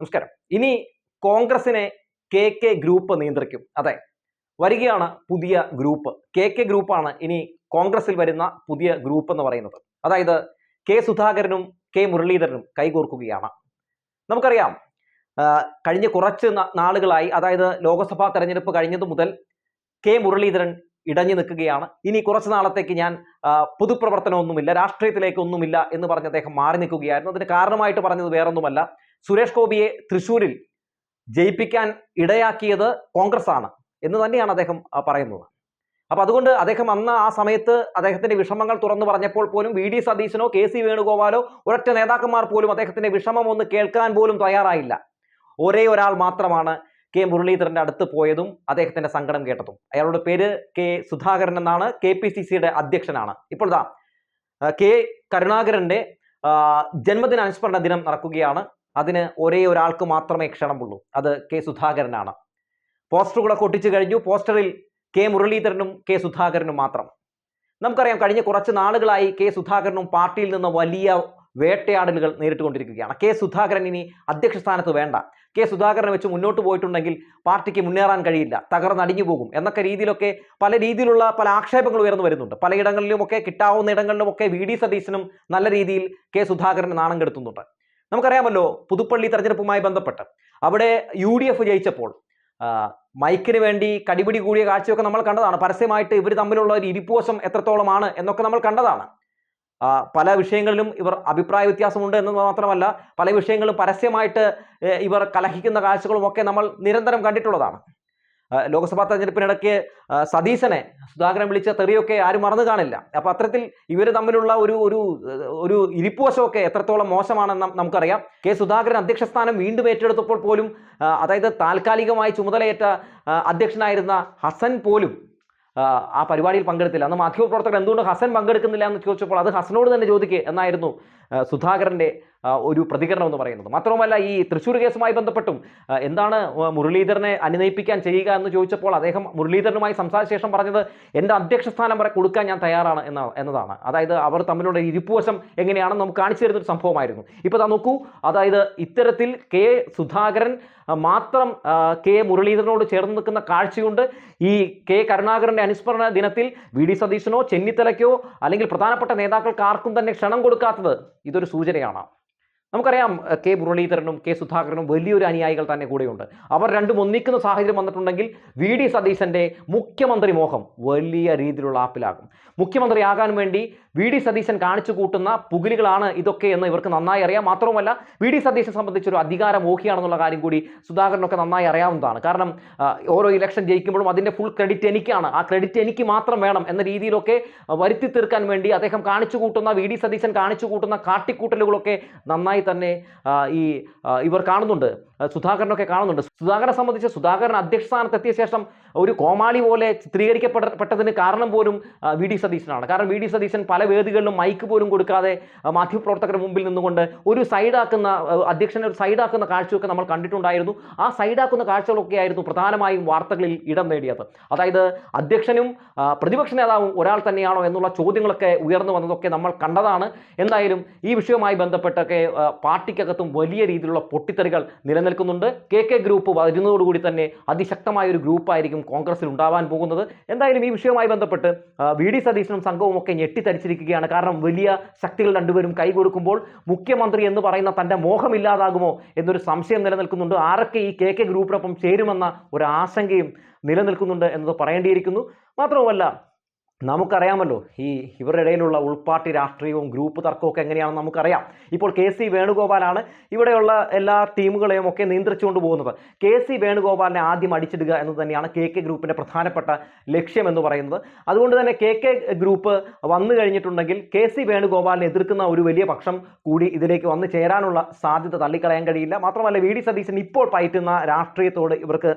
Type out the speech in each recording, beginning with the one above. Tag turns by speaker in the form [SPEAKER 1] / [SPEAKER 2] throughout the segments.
[SPEAKER 1] നമസ്കാരം. ഇനി കോൺഗ്രസിനെ കെ കെ ഗ്രൂപ്പ് നിയന്ത്രിക്കും. അതെ വരികയാണ് പുതിയ ഗ്രൂപ്പ്. കെ കെ ഗ്രൂപ്പാണ് ഇനി കോൺഗ്രസിൽ വരുന്ന പുതിയ ഗ്രൂപ്പ് എന്ന് പറയുന്നത്. അതായത് കെ സുധാകരനും കെ മുരളീധരനും കൈകോർക്കുകയാണ്. നമുക്കറിയാം കഴിഞ്ഞ കുറച്ച് നാളുകളായി അതായത് ലോക്സഭാ തെരഞ്ഞെടുപ്പ് കഴിഞ്ഞതു മുതൽ കെ മുരളീധരൻ ഇടഞ്ഞു നിൽക്കുകയാണ്. ഇനി കുറച്ച് നാളത്തേക്ക് ഞാൻ പൊതുപ്രവർത്തനമൊന്നുമില്ല രാഷ്ട്രീയത്തിലേക്കൊന്നുമില്ല എന്ന് പറഞ്ഞ് അദ്ദേഹം മാറി നിൽക്കുകയായിരുന്നു. അതിന് കാരണമായിട്ട് പറഞ്ഞത് വേറൊന്നുമല്ല. സുരേഷ് ഗോപിയെ തൃശൂരിൽ ജയിപ്പിക്കാൻ ഇടയാക്കിയത് കോൺഗ്രസ് ആണ് എന്ന് തന്നെയാണ് അദ്ദേഹം പറയുന്നത്. അപ്പൊ അതുകൊണ്ട് അദ്ദേഹം അന്ന് ആ സമയത്ത് അദ്ദേഹത്തിന്റെ വിഷമങ്ങൾ തുറന്നു പറഞ്ഞപ്പോൾ പോലും വി. ഡി. സതീശനോ കെ. സി. വേണുഗോപാലോ ഒരൊറ്റ നേതാക്കന്മാർ പോലും അദ്ദേഹത്തിന്റെ വിഷമം ഒന്ന് കേൾക്കാൻ പോലും തയ്യാറായില്ല. ഒരേ ഒരാൾ മാത്രമാണ് കെ. മുരളീധരന്റെ അടുത്ത് പോയതും അദ്ദേഹത്തിന്റെ സങ്കടം കേട്ടതും. അയാളുടെ പേര് കെ. സുധാകരൻ എന്നാണ്. കെ. പി. സി. സിയുടെ അധ്യക്ഷനാണ്. ഇപ്പോൾ കെ. കരുണാകരന്റെ ജന്മദിന അനുസ്മരണ ദിനം നടക്കുകയാണ്. അതിന് ഒരേ ഒരാൾക്ക് മാത്രമേ ക്ഷണമുള്ളൂ അത് കെ സുധാകരനാണ്. പോസ്റ്ററുകളൊക്കെ ഒട്ടിച്ചു കഴിഞ്ഞു. പോസ്റ്ററിൽ കെ മുരളീധരനും കെ സുധാകരനും മാത്രം. നമുക്കറിയാം കഴിഞ്ഞ കുറച്ച് നാളുകളായി കെ സുധാകരനും പാർട്ടിയിൽ നിന്ന് വലിയ വേട്ടയാടലുകൾ നേരിട്ടുകൊണ്ടിരിക്കുകയാണ്. കെ സുധാകരൻ ഇനി അധ്യക്ഷ സ്ഥാനത്ത് വേണ്ട. കെ സുധാകരനെ വെച്ച് മുന്നോട്ട് പോയിട്ടുണ്ടെങ്കിൽ പാർട്ടിക്ക് മുന്നേറാൻ കഴിയില്ല. തകർന്നടിഞ്ഞു പോകും. എന്നൊക്കെ രീതിയിലൊക്കെ പല രീതിയിലുള്ള പല ആക്ഷേപങ്ങൾ ഉയർന്നു വരുന്നുണ്ട്. പലയിടങ്ങളിലുമൊക്കെ കിട്ടാവുന്ന ഇടങ്ങളിലുമൊക്കെ വി ഡി സതീശനും നല്ല രീതിയിൽ കെ സുധാകരന് നാണം കെടുത്തുന്നുണ്ട്. നമുക്കറിയാമല്ലോ പുതുപ്പള്ളി തെരഞ്ഞെടുപ്പുമായി ബന്ധപ്പെട്ട്. അവിടെ യു ഡി എഫ് ജയിച്ചപ്പോൾ മൈക്കിന് വേണ്ടി കടിപിടി കൂടിയ കാഴ്ചയൊക്കെ നമ്മൾ കണ്ടതാണ്. പരസ്യമായിട്ട് ഇവർ തമ്മിലുള്ള ഒരു ഇരിപ്പുവശം എത്രത്തോളമാണ് എന്നൊക്കെ നമ്മൾ കണ്ടതാണ്. പല വിഷയങ്ങളിലും ഇവർ അഭിപ്രായ വ്യത്യാസമുണ്ട് എന്ന് മാത്രമല്ല പല വിഷയങ്ങളും പരസ്യമായിട്ട് ഇവർ കലഹിക്കുന്ന കാഴ്ചകളും ഒക്കെ നമ്മൾ നിരന്തരം കണ്ടിട്ടുള്ളതാണ്. ലോക്സഭാ തെരഞ്ഞെടുപ്പിനിടയ്ക്ക് സതീശനെ സുധാകരൻ വിളിച്ച തെറിയൊക്കെ ആരും മറന്നു കാണില്ല. അപ്പൊ അത്തരത്തിൽ ഇവർ തമ്മിലുള്ള ഒരു ഒരു ഒരു ഇരിപ്പുവശമൊക്കെ എത്രത്തോളം മോശമാണെന്ന് നമുക്കറിയാം. കെ സുധാകരൻ അധ്യക്ഷ സ്ഥാനം വീണ്ടും ഏറ്റെടുത്തപ്പോൾ പോലും അതായത് താൽക്കാലികമായി ചുമതലയേറ്റ അധ്യക്ഷനായിരുന്ന ഹസൻ പോലും ആ, പരിപാടിയിൽ പങ്കെടുത്തില്ല. അന്ന് മാധ്യമപ്രവർത്തകർ എന്തുകൊണ്ട് ഹസൻ പങ്കെടുക്കുന്നില്ല എന്ന് ചോദിച്ചപ്പോൾ അത് ഹസനോട് തന്നെ ചോദിക്കുക എന്നായിരുന്നു സുധാകരന്റെ ഒരു പ്രതികരണം എന്ന് പറയുന്നത്. മാത്രവുമല്ല ഈ തൃശ്ശൂർ കേസുമായി ബന്ധപ്പെട്ടും എന്താണ് മുരളീധരനെ അനുനയിപ്പിക്കാൻ ചെയ്യുക എന്ന് ചോദിച്ചപ്പോൾ അദ്ദേഹം മുരളീധരനുമായി സംസാരിച്ച ശേഷം പറഞ്ഞത് എന്റെ അധ്യക്ഷ സ്ഥാനം വരെ കൊടുക്കാൻ ഞാൻ തയ്യാറാണ് എന്ന എന്നതാണ്. അതായത് അവർ തമ്മിലുള്ള ഇരിപ്പുവശം എങ്ങനെയാണെന്ന് നമുക്ക് കാണിച്ചു തരുന്നൊരു സംഭവമായിരുന്നു. ഇപ്പോൾ താ നോക്കൂ അതായത് ഇത്തരത്തിൽ കെ. സുധാകരൻ മാത്രം കെ. മുരളീധരനോട് ചേർന്ന് നിൽക്കുന്ന കാഴ്ചയുണ്ട്. ഈ കെ. കരുണാകരന്റെ അനുസ്മരണ ദിനത്തിൽ വി. ഡി. സതീശനോ ചെന്നിത്തലയ്ക്കോ അല്ലെങ്കിൽ പ്രധാനപ്പെട്ട നേതാക്കൾക്ക് ആർക്കും തന്നെ ക്ഷണം കൊടുക്കാത്തത് ഇതൊരു സൂചനയാണ്. നമുക്കറിയാം കെ മുരളീധരനും കെ സുധാകരനും വലിയൊരു അനുയായികൾ തന്നെ കൂടെയുണ്ട്. അവർ രണ്ടും ഒന്നിക്കുന്ന സാഹചര്യം വന്നിട്ടുണ്ടെങ്കിൽ വി ഡി സതീശന്റെ മുഖ്യമന്ത്രി മോഹം വലിയ രീതിയിലുള്ള ആപ്പിലാകും. മുഖ്യമന്ത്രിയാകാൻ വേണ്ടി വി ഡി സതീശൻ കാണിച്ചു കൂട്ടുന്ന പുകിലുകളാണ് ഇതൊക്കെ എന്ന് ഇവർക്ക് നന്നായി അറിയാം. മാത്രവുമല്ല വി ഡി സതീശനെ സംബന്ധിച്ചൊരു അധികാര മോഹിയാണെന്നുള്ള കാര്യം കൂടി സുധാകരനൊക്കെ നന്നായി അറിയാവുന്നതാണ്. കാരണം ഓരോ ഇലക്ഷൻ ജയിക്കുമ്പോഴും അതിന്റെ ഫുൾ ക്രെഡിറ്റ് എനിക്കാണ്. ആ ക്രെഡിറ്റ് എനിക്ക് മാത്രം വേണം എന്ന രീതിയിലൊക്കെ വരുത്തി തീർക്കാൻ വേണ്ടി അദ്ദേഹം കാണിച്ചു കൂട്ടുന്ന വി ഡി സതീശൻ കാണിച്ചു കൂട്ടുന്ന കാട്ടിക്കൂട്ടലുകളൊക്കെ നന്നായി തന്നെ ഈ ഇവർ കാണുന്നുണ്ട്. സുധാകരനൊക്കെ കാണുന്നുണ്ട്. സുധാകരനെ സംബന്ധിച്ച് സുധാകരൻ അധ്യക്ഷ സ്ഥാനത്ത് എത്തിയ ശേഷം ഒരു കോമാളി പോലെ ചിത്രീകരിക്കപ്പെട്ടതിന് കാരണം പോലും വി. ഡി. സതീശനാണ്. കാരണം വി. ഡി. സതീശൻ പല വേദികളിലും മൈക്ക് പോലും കൊടുക്കാതെ മാധ്യമപ്രവർത്തകരുടെ മുമ്പിൽ നിന്നുകൊണ്ട് ഒരു സൈഡാക്കുന്ന അധ്യക്ഷനെ ഒരു സൈഡാക്കുന്ന കാഴ്ചയൊക്കെ നമ്മൾ കണ്ടിട്ടുണ്ടായിരുന്നു. ആ സൈഡാക്കുന്ന കാഴ്ചകളൊക്കെ ആയിരുന്നു പ്രധാനമായും വാർത്തകളിൽ ഇടം നേടിയത്. അതായത് അധ്യക്ഷനും പ്രതിപക്ഷ നേതാവും ഒരാൾ തന്നെയാണോ എന്നുള്ള ചോദ്യങ്ങളൊക്കെ ഉയർന്നു വന്നതൊക്കെ നമ്മൾ കണ്ടതാണ്. എന്തായാലും ഈ വിഷയവുമായി ബന്ധപ്പെട്ടൊക്കെ പാർട്ടിക്കകത്തും വലിയ രീതിയിലുള്ള പൊട്ടിത്തെറികൾ നിലനിൽക്കുന്നുണ്ട്. കെ കെ ഗ്രൂപ്പ് വരുന്നതോടുകൂടി തന്നെ അതിശക്തമായ ഒരു ഗ്രൂപ്പായിരിക്കും കോൺഗ്രസിൽ ഉണ്ടാവാൻ പോകുന്നത്. എന്തായാലും ഈ വിഷയവുമായി ബന്ധപ്പെട്ട് വി ഡി സതീശനും സംഘവും ഒക്കെ ഞെട്ടിത്തരിച്ചിരിക്കുകയാണ്. കാരണം വലിയ ശക്തികൾ രണ്ടുപേരും കൈകൊടുക്കുമ്പോൾ മുഖ്യമന്ത്രി എന്ന് പറയുന്ന തന്റെ മോഹമില്ലാതാകുമോ എന്നൊരു സംശയം നിലനിൽക്കുന്നുണ്ട്. ആരൊക്കെ ഈ കെ കെ ഗ്രൂപ്പിനൊപ്പം ചേരുമെന്ന ഒരു ആശങ്കയും നിലനിൽക്കുന്നുണ്ട് എന്നത് പറയേണ്ടിയിരിക്കുന്നു. മാത്രവുമല്ല നമുക്കറിയാമല്ലോ ഈ ഇവരുടെ ഇടയിലുള്ള ഉൾപാർട്ടി രാഷ്ട്രീയവും ഗ്രൂപ്പ് തർക്കവും ഒക്കെ എങ്ങനെയാണെന്ന് നമുക്കറിയാം. ഇപ്പോൾ കെ സി വേണുഗോപാലാണ് ഇവിടെയുള്ള എല്ലാ ടീമുകളെയും ഒക്കെ നിയന്ത്രിച്ചുകൊണ്ട് പോകുന്നത്. കെ സി വേണുഗോപാലിനെ ആദ്യം അടിച്ചിടുക എന്ന് തന്നെയാണ് കെ കെ ഗ്രൂപ്പിന്റെ പ്രധാനപ്പെട്ട ലക്ഷ്യം എന്ന് പറയുന്നത്. അതുകൊണ്ട് തന്നെ കെ കെ ഗ്രൂപ്പ് വന്നു കഴിഞ്ഞിട്ടുണ്ടെങ്കിൽ കെ സി വേണുഗോപാലിനെ എതിർക്കുന്ന ഒരു വലിയ പക്ഷം കൂടി ഇതിലേക്ക് വന്നു ചേരാനുള്ള സാധ്യത തള്ളിക്കളയാൻ കഴിയില്ല. മാത്രമല്ല വി ഡി സതീശൻ ഇപ്പോൾ പയറ്റുന്ന രാഷ്ട്രീയത്തോട് ഇവർക്ക്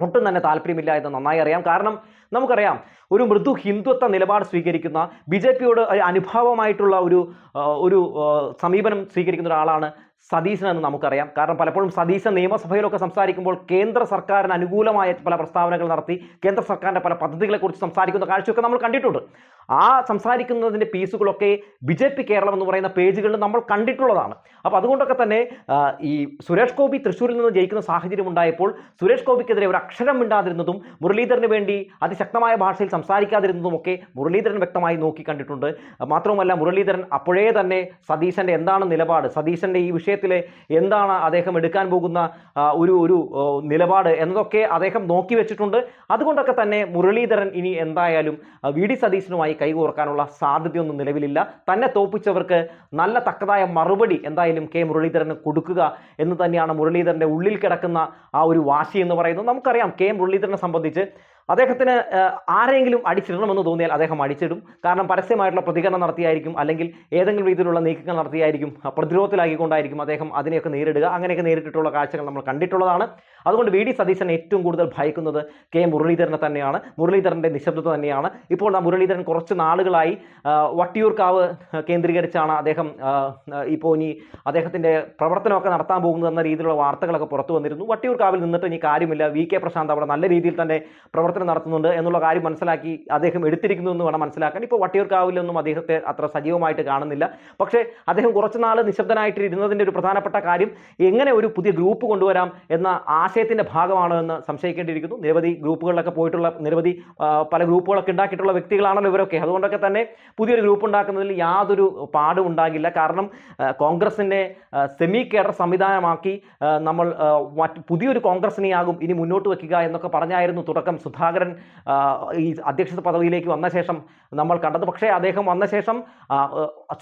[SPEAKER 1] ഒട്ടും തന്നെ താല്പര്യമില്ല എന്ന് നന്നായി അറിയാം. കാരണം നമുക്കറിയാം ഒരു മൃദു ഹിന്ദുത്വ നിലപാട് സ്വീകരിക്കുന്ന ബി ജെ പിയോട് അനുഭാവമായിട്ടുള്ള ഒരു ഒരു സമീപനം സ്വീകരിക്കുന്ന ഒരാളാണ് സതീശനെന്ന് നമുക്കറിയാം. കാരണം പലപ്പോഴും സതീശൻ നിയമസഭയിലൊക്കെ സംസാരിക്കുമ്പോൾ കേന്ദ്ര സർക്കാരിന് അനുകൂലമായ പല പ്രസ്താവനകൾ നടത്തി കേന്ദ്ര സർക്കാരിന്റെ പല പദ്ധതികളെക്കുറിച്ച് സംസാരിക്കുന്ന കാഴ്ചയൊക്കെ നമ്മൾ കണ്ടിട്ടുണ്ട്. ആ സംസാരിക്കുന്നതിന്റെ പീസുകളൊക്കെ ബി ജെ പി കേരളം എന്ന് പറയുന്ന പേജുകളിൽ നമ്മൾ കണ്ടിട്ടുള്ളതാണ്. അപ്പോൾ അതുകൊണ്ടൊക്കെ തന്നെ ഈ സുരേഷ് ഗോപി തൃശ്ശൂരിൽ നിന്ന് ജയിക്കുന്ന സാഹചര്യം ഉണ്ടായപ്പോൾ സുരേഷ് ഗോപിക്കെതിരെ ഒരു അക്ഷരം മിണ്ടാതിരുന്നതും മുരളീധരന് വേണ്ടി അതിശക്തമായ ഭാഷയിൽ സംസാരിക്കാതിരുന്നതും ഒക്കെ മുരളീധരൻ വ്യക്തമായി നോക്കി കണ്ടിട്ടുണ്ട്. മാത്രവുമല്ല മുരളീധരൻ അപ്പോഴേ തന്നെ സതീശന്റെ എന്താണ് നിലപാട്? സതീശന്റെ ഈ വിഷയത്തിൽ എന്താണ് അദ്ദേഹം എടുക്കാൻ പോകുന്ന ഒരു ഒരു നിലപാട് എന്നതൊക്കെ അദ്ദേഹം നോക്കി വെച്ചിട്ടുണ്ട്. അതുകൊണ്ടൊക്കെ തന്നെ മുരളീധരൻ ഇനി എന്തായാലും വി ഡി സതീശനുമായി കൈകോർക്കാനുള്ള സാധ്യതയൊന്നും നിലവിലില്ല. തന്നെ തോപ്പിച്ചവർക്ക് നല്ല തക്കതായ മറുപടി എന്തായാലും കെ മുരളീധരന് കൊടുക്കുക എന്ന് തന്നെയാണ് മുരളീധരന്റെ ഉള്ളിൽ കിടക്കുന്ന ആ ഒരു വാശി എന്ന് പറയുന്നത്. നമുക്കറിയാം കെ മുരളീധരനെ സംബന്ധിച്ച് അദ്ദേഹത്തിന് ആരെങ്കിലും അടിച്ചിടണമെന്ന് തോന്നിയാൽ അദ്ദേഹം അടിച്ചിടും. കാരണം പരസ്യമായിട്ടുള്ള പ്രതികരണം നടത്തിയായിരിക്കും അല്ലെങ്കിൽ ഏതെങ്കിലും രീതിയിലുള്ള നീക്കങ്ങൾ നടത്തിയായിരിക്കും പ്രതിരോധത്തിലാക്കിക്കൊണ്ടായിരിക്കും അദ്ദേഹം അതിനെയൊക്കെ നേരിടുക. അങ്ങനെയൊക്കെ നേരിട്ടിട്ടുള്ള കാഴ്ചകൾ നമ്മൾ കണ്ടിട്ടുള്ളതാണ്. അതുകൊണ്ട് വി ഡി സതീശൻ ഏറ്റവും കൂടുതൽ ഭയക്കുന്നത് കെ മുരളീധരനെ തന്നെയാണ്. മുരളീധരന്റെ നിശബ്ദത തന്നെയാണ്. ഇപ്പോൾ ആ മുരളീധരൻ കുറച്ച് നാളുകളായി വട്ടിയൂർക്കാവ് കേന്ദ്രീകരിച്ചാണ് അദ്ദേഹം ഇപ്പോൾ ഇനി അദ്ദേഹത്തിന്റെ പ്രവർത്തനമൊക്കെ നടത്താൻ പോകുന്നത് എന്ന രീതിയിലുള്ള വാർത്തകളൊക്കെ പുറത്തു വന്നിരുന്നു. വട്ടിയൂർക്കാവിൽ നിന്നിട്ട് ഇനി കാര്യമില്ല. വി കെ പ്രശാന്ത് അവിടെ നല്ല രീതിയിൽ തന്നെ പ്രവർത്തനം നടത്തുന്നുണ്ട് എന്നുള്ള കാര്യം മനസ്സിലാക്കി അദ്ദേഹം എടുത്തിരിക്കുന്നു എന്ന് വേണം മനസ്സിലാക്കാൻ. ഇപ്പോൾ വട്ടിയൂർക്കാവിലൊന്നും അദ്ദേഹത്തെ അത്ര സജീവമായിട്ട് കാണുന്നില്ല. പക്ഷേ അദ്ദേഹം കുറച്ച് നാൾ നിശബ്ദനായിട്ട് ഇരുന്നതിന്റെ ഒരു പ്രധാനപ്പെട്ട കാര്യം എങ്ങനെ ഒരു പുതിയ ഗ്രൂപ്പ് കൊണ്ടുവരാം എന്ന ആശയത്തിന്റെ ഭാഗമാണോ എന്ന് സംശയിക്കേണ്ടിയിരിക്കുന്നു. നിരവധി ഗ്രൂപ്പുകളിലൊക്കെ പോയിട്ടുള്ള നിരവധി പല ഗ്രൂപ്പുകളൊക്കെ ഉണ്ടാക്കിയിട്ടുള്ള വ്യക്തികളാണല്ലോ ഇവരൊക്കെ. അതുകൊണ്ടൊക്കെ തന്നെ പുതിയൊരു ഗ്രൂപ്പ് ഉണ്ടാക്കുന്നതിൽ യാതൊരു പാടും ഉണ്ടാകില്ല. കാരണം കോൺഗ്രസിനെ സെമി കേഡർ സംവിധാനമാക്കി നമ്മൾ പുതിയൊരു കോൺഗ്രസിനെയാകും ഇനി മുന്നോട്ട് വയ്ക്കുക എന്നൊക്കെ പറഞ്ഞായിരുന്നു തുടക്കം സുധാകരൻ ആ, ഈ അധ്യക്ഷ പദവിയിലേക്ക് വന്ന ശേഷം നമ്മൾ കണ്ടത്. പക്ഷേ അദ്ദേഹം വന്ന ശേഷം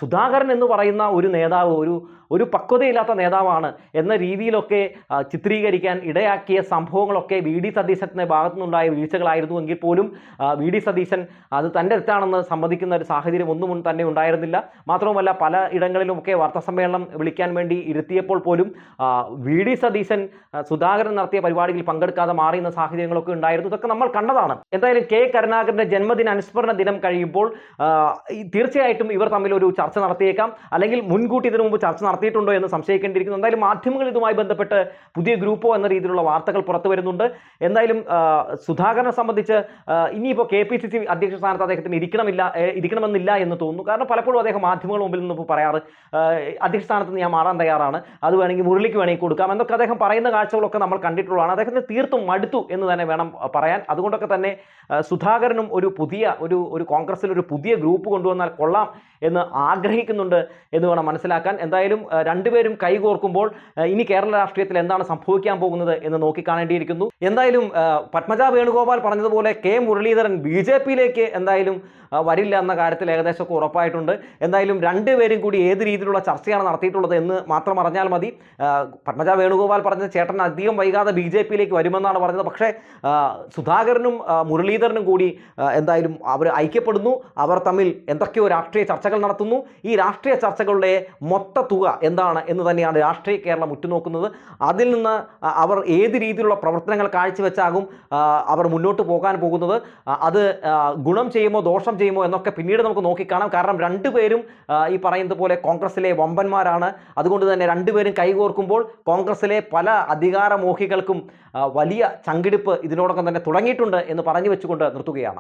[SPEAKER 1] സുധാകരൻ എന്ന് പറയുന്ന ഒരു നേതാവ് ഒരു ഒരു പക്വതയില്ലാത്ത നേതാവാണ് എന്ന രീതിയിലൊക്കെ ചിത്രീകരിക്കാൻ ഇടയാക്കിയ സംഭവങ്ങളൊക്കെ വി. ഡി. സതീശന്റെ ഭാഗത്തുനിന്നുണ്ടായ വീഴ്ചകളായിരുന്നു എങ്കിൽ പോലും വി. ഡി. സതീശൻ അത് തന്റെ തെറ്റാണെന്ന് സമ്മതിക്കുന്ന ഒരു സാഹചര്യം ഒന്നും തന്നെ ഉണ്ടായിരുന്നില്ല. മാത്രവുമല്ല പല ഇടങ്ങളിലുമൊക്കെ വാർത്താസമ്മേളനം വിളിക്കാൻ വേണ്ടി ഇരുത്തിയപ്പോൾ പോലും വി. ഡി. സതീശൻ സുധാകരൻ നടത്തിയ പരിപാടിയിൽ പങ്കെടുക്കാതെ മാറിയുന്ന സാഹചര്യങ്ങളൊക്കെ ഉണ്ടായിരുന്നു. ഇതൊക്കെ നമ്മൾ കണ്ടതാണ്. എന്തായാലും കെ. കരുണാകരന്റെ ജന്മദിന അനുസ്മരണ ദിനം കഴിയുമ്പോൾ തീർച്ചയായിട്ടും ഇവർ തമ്മിൽ ഒരു ചർച്ച നടത്തിയേക്കാം. അല്ലെങ്കിൽ മുൻകൂട്ടി ഇതിനു മുമ്പ് ചർച്ച നടത്തിയിട്ടുണ്ടോ എന്ന് സംശയിക്കേണ്ടിയിരിക്കുന്നു. എന്തായാലും മാധ്യമങ്ങൾ ഇതുമായി ബന്ധപ്പെട്ട് പുതിയ ഗ്രൂപ്പോ എന്ന രീതിയിലുള്ള വാർത്തകൾ പുറത്തു വരുന്നുണ്ട്. എന്തായാലും സുധാകരനെ സംബന്ധിച്ച് ഇനിയിപ്പോൾ കെ. പി. സി. സി. അധ്യക്ഷ സ്ഥാനത്ത് അദ്ദേഹത്തിന് ഇരിക്കണമില്ല ഇരിക്കണമെന്നില്ല എന്ന് തോന്നുന്നു. കാരണം പലപ്പോഴും അദ്ദേഹം മാധ്യമങ്ങൾ മുമ്പിൽ നിന്ന് പറയാറ് അധ്യക്ഷ സ്ഥാനത്ത് ഞാൻ മാറാൻ തയ്യാറാണ്. അത് വേണമെങ്കിൽ മുരളിക്ക് വേണമെങ്കിൽ കൊടുക്കാം. എന്നൊക്കെ അദ്ദേഹം പറയുന്ന കാഴ്ചകളൊക്കെ നമ്മൾ കണ്ടിട്ടുള്ളതാണ്. അദ്ദേഹത്തിന് തീർത്തും മടുത്തു എന്ന് തന്നെ വേണം പറയാൻ. അതുകൊണ്ടൊക്കെ തന്നെ സുധാകരനും ഒരു പുതിയ ഒരു ഒരു കോൺഗ്രസിൽ ഒരു പുതിയ ഗ്രൂപ്പ് കൊണ്ടുവന്നാൽ കൊള്ളാം എന്ന് ആഗ്രഹിക്കുന്നുണ്ട് എന്ന് വേണം മനസ്സിലാക്കാൻ. എന്തായാലും രണ്ടുപേരും കൈകോർക്കുമ്പോൾ ഇനി കേരള രാഷ്ട്രീയത്തിൽ എന്താണ് സംഭവിക്കാൻ പോകുന്നത് എന്ന് നോക്കിക്കാണേണ്ടിയിരിക്കുന്നു എന്തായാലും പത്മജ വേണുഗോപാൽ പറഞ്ഞതുപോലെ കെ മുരളീധരൻ ബി ജെ പിയിലേക്ക് എന്തായാലും വരില്ല എന്ന കാര്യത്തിൽ ഏകദേശമൊക്കെ ഉറപ്പായിട്ടുണ്ട്. എന്തായാലും രണ്ടുപേരും കൂടി ഏത് രീതിയിലുള്ള ചർച്ചയാണ് നടത്തിയിട്ടുള്ളത് എന്ന് മാത്രം അറിഞ്ഞാൽ മതി. പത്മജ വേണുഗോപാൽ പറഞ്ഞ ചേട്ടൻ അധികം വൈകാതെ ബി ജെ പിയിലേക്ക് വരുമെന്നാണ് പറഞ്ഞത്. പക്ഷേ ആ, സുധാകരനും മുരളീധരനും കൂടി എന്തായാലും അവർ ഐക്യപ്പെടുന്നു. അവർ തമ്മിൽ എന്തൊക്കെയോ രാഷ്ട്രീയ ചർച്ചകൾ നടത്തുന്നു. ഈ രാഷ്ട്രീയ ചർച്ചകളുടെ മൊത്ത തുക എന്താണ് എന്ന് തന്നെയാണ് രാഷ്ട്രീയ കേരളം ഉറ്റുനോക്കുന്നത്. അതിൽ നിന്ന് അവർ ഏത് രീതിയിലുള്ള പ്രവർത്തനങ്ങൾ കാഴ്ചവെച്ചാകും അവർ മുന്നോട്ട് പോകാൻ പോകുന്നത്? അത് ഗുണം ചെയ്യുമോ ദോഷം ചെയ്യുമോ എന്നൊക്കെ പിന്നീട് നമുക്ക് നോക്കിക്കാണാം. കാരണം രണ്ടുപേരും ഈ പറയുന്നത് പോലെ കോൺഗ്രസിലെ വമ്പന്മാരാണ്. അതുകൊണ്ട് തന്നെ രണ്ടുപേരും കൈകോർക്കുമ്പോൾ കോൺഗ്രസിലെ പല അധികാരമോഹികൾക്കും വലിയ ചങ്കിടിപ്പ് ഇതിനോടൊപ്പം തന്നെ തുടങ്ങിയിട്ടുണ്ട് എന്ന് പറഞ്ഞു വെച്ചുകൊണ്ട് നിർത്തുകയാണ്.